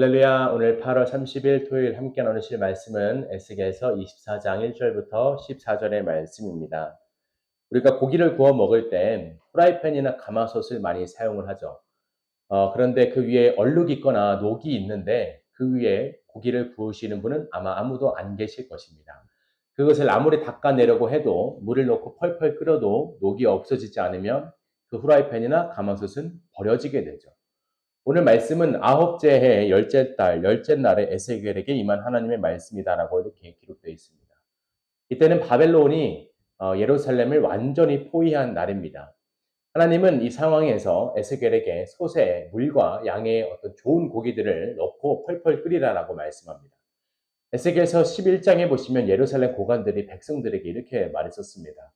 할렐루야. 오늘 8월 30일 토요일 함께 나누실 말씀은 에스겔서 24장 1절부터 14절의 말씀입니다. 우리가 고기를 구워 먹을 땐 프라이팬이나 가마솥을 많이 사용을 하죠. 어, 그런데 그 위에 얼룩이 있거나 녹이 있는데 그 위에 고기를 구우시는 분은 아마 아무도 안 계실 것입니다. 그것을 아무리 닦아내려고 해도 물을 넣고 펄펄 끓여도 녹이 없어지지 않으면 그 후라이팬이나 가마솥은 버려지게 되죠. 오늘 말씀은 아홉째 해 열째 달 열째 날에 에세겔에게 임한 하나님의 말씀이다라고 이렇게 기록되어 있습니다. 이때는 바벨론이 어, 예루살렘을 완전히 포위한 날입니다. 하나님은 이 상황에서 에스겔에게 소새, 물과 양의 어떤 좋은 고기들을 넣고 펄펄 끓이라라고 말씀합니다. 에스겔서 11장에 보시면 예루살렘 고관들이 백성들에게 이렇게 말했었습니다.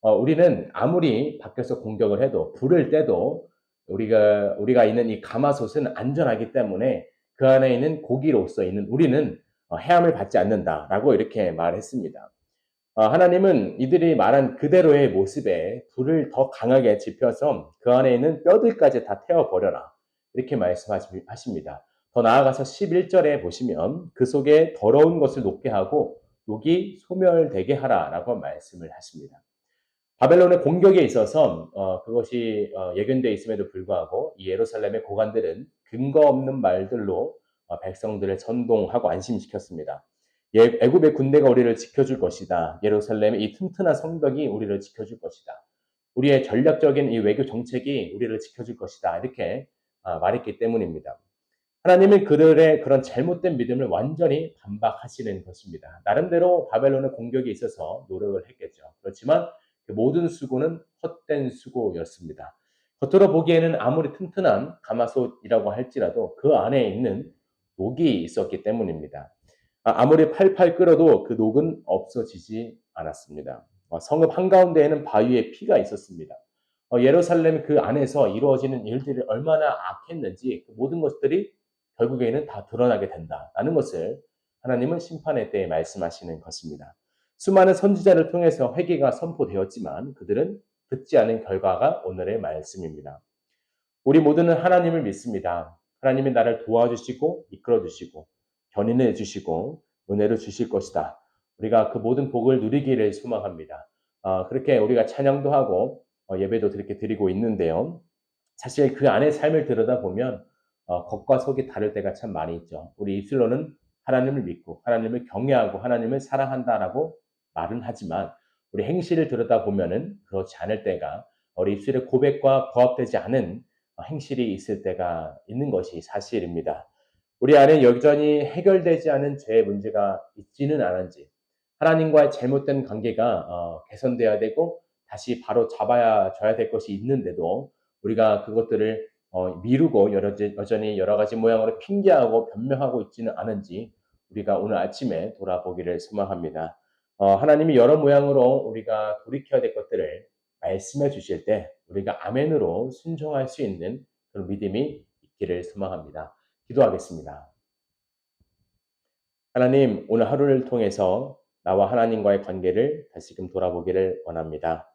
어, 우리는 아무리 밖에서 공격을 해도 불을 떼도 우리가 우리가 있는 이 가마솥은 안전하기 때문에 그 안에 있는 고기로서 있는 우리는 어, 해함을 받지 않는다라고 이렇게 말했습니다. 어, 하나님은 이들이 말한 그대로의 모습에 불을 더 강하게 지펴서 그 안에 있는 뼈들까지 다 태워버려라. 이렇게 말씀하십니다. 더 나아가서 11절에 보시면 그 속에 더러운 것을 녹게 하고 녹이 소멸되게 하라 라고 말씀을 하십니다. 바벨론의 공격에 있어서 어, 그것이 어, 예견되어 있음에도 불구하고 이 예루살렘의 고관들은 근거 없는 말들로 어, 백성들을 선동하고 안심시켰습니다. 예, 애굽의 군대가 우리를 지켜줄 것이다. 예루살렘의 이 튼튼한 성벽이 우리를 지켜줄 것이다. 우리의 전략적인 이 외교 정책이 우리를 지켜줄 것이다. 이렇게 아, 말했기 때문입니다. 하나님은 그들의 그런 잘못된 믿음을 완전히 반박하시는 것입니다. 나름대로 바벨론의 공격에 있어서 노력을 했겠죠. 그렇지만 그 모든 수고는 헛된 수고였습니다. 겉으로 보기에는 아무리 튼튼한 가마솥이라고 할지라도 그 안에 있는 녹이 있었기 때문입니다. 아, 아무리 팔팔 끓어도 그 녹은 없어지지 않았습니다. 어, 성읍 한가운데에는 바위에 피가 있었습니다. 어, 예루살렘 그 안에서 이루어지는 일들이 얼마나 악했는지 그 모든 것들이 결국에는 다 드러나게 된다라는 것을 하나님은 심판의 때에 말씀하시는 것입니다. 수많은 선지자를 통해서 회개가 선포되었지만 그들은 듣지 않은 결과가 오늘의 말씀입니다. 우리 모두는 하나님을 믿습니다. 하나님이 나를 도와주시고 이끌어 주시고 견인해 주시고 은혜를 주실 것이다. 우리가 그 모든 복을 누리기를 소망합니다. 어, 그렇게 우리가 찬양도 하고 어, 예배도 그렇게 드리고 있는데요. 사실 그 안에 삶을 들여다보면 어, 겉과 속이 다를 때가 참 많이 있죠. 우리 입술로는 하나님을 믿고 하나님을 경외하고 하나님을 사랑한다라고 말은 하지만 우리 행실을 들여다보면은 그렇지 않을 때가 우리 입술의 고백과 부합되지 않은 행실이 있을 때가 있는 것이 사실입니다. 우리 안에 여전히 해결되지 않은 죄의 문제가 있지는 않은지 하나님과의 잘못된 관계가 어, 개선돼야 되고 다시 바로 잡아야 줘야 될 것이 있는데도 우리가 그것들을 어, 미루고 여러, 여전히 여러 가지 모양으로 핑계하고 변명하고 있지는 않은지 우리가 오늘 아침에 돌아보기를 소망합니다. 어, 하나님이 여러 모양으로 우리가 돌이켜야 될 것들을 말씀해 주실 때 우리가 아멘으로 순종할 수 있는 그런 믿음이 있기를 소망합니다. 기도하겠습니다. 하나님, 오늘 하루를 통해서 나와 하나님과의 관계를 다시금 돌아보기를 원합니다.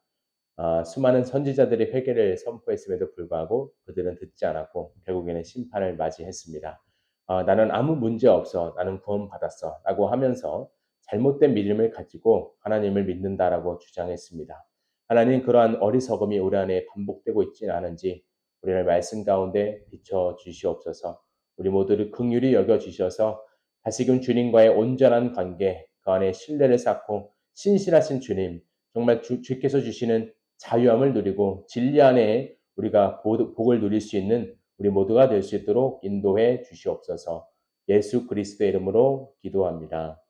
어, 수많은 선지자들이 회개를 선포했음에도 불구하고 그들은 듣지 않았고 결국에는 심판을 맞이했습니다. 어, 나는 아무 문제 없어, 나는 구원받았어 라고 하면서 잘못된 믿음을 가지고 하나님을 믿는다라고 주장했습니다. 하나님 그러한 어리석음이 우리 안에 반복되고 있지는 않은지 우리를 말씀 가운데 비춰 주시옵소서. 우리 모두를 긍휼히 여겨 주셔서 다시금 주님과의 온전한 관계 그 안에 신뢰를 쌓고 신실하신 주님 정말 주, 주께서 주시는 자유함을 누리고 진리 안에 우리가 복을 누릴 수 있는 우리 모두가 될 수 있도록 인도해 주시옵소서. 예수 그리스도의 이름으로 기도합니다.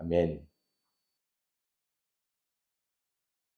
Amen.